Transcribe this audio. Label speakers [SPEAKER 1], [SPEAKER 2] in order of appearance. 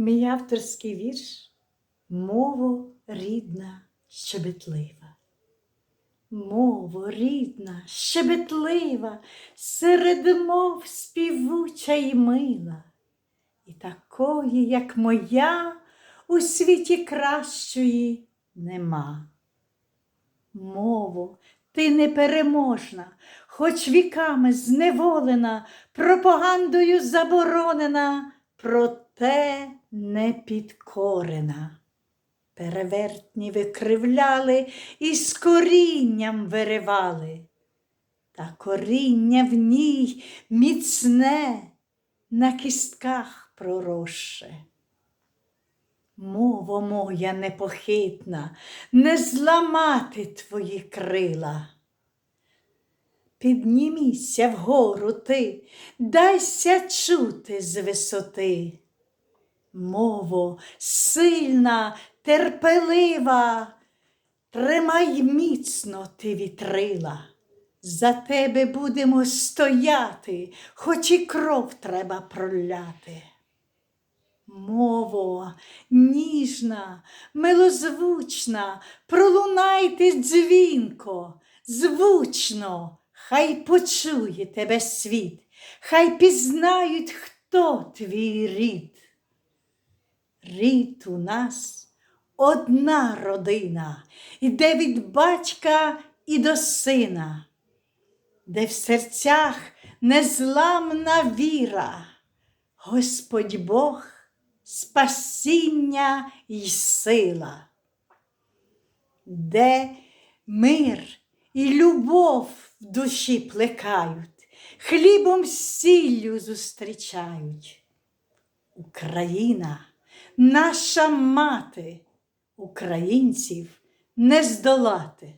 [SPEAKER 1] Мій авторський вірш Мово рідна, щебетлива. Мово рідна, щебетлива, серед мов співуча й мила. І такої, як моя, у світі кращої нема. Мово, ти непереможна, хоч віками зневолена, пропагандою заборонена, проте не підкорена. Перевертні викривляли і з корінням виривали, та коріння в ній міцне на кістках проросше. Мово моя непохитна, не зламати твої крила. Підніміся вгору ти, дайся чути з висоти. Мово сильна, терпелива, тримай міцно ти вітрила. За тебе будемо стояти, хоч і кров треба проляти. Мово, ніжна, милозвучна, пролунайте дзвінко, звучно, хай почує тебе світ, хай пізнають, хто твій рід. Рід у нас одна родина, іде від батька і до сина, де в серцях незламна віра, Господь Бог спасіння й сила, де мир і любов в душі плекають, хлібом сіллю зустрічають. Україна, наша мати, українців не здолати.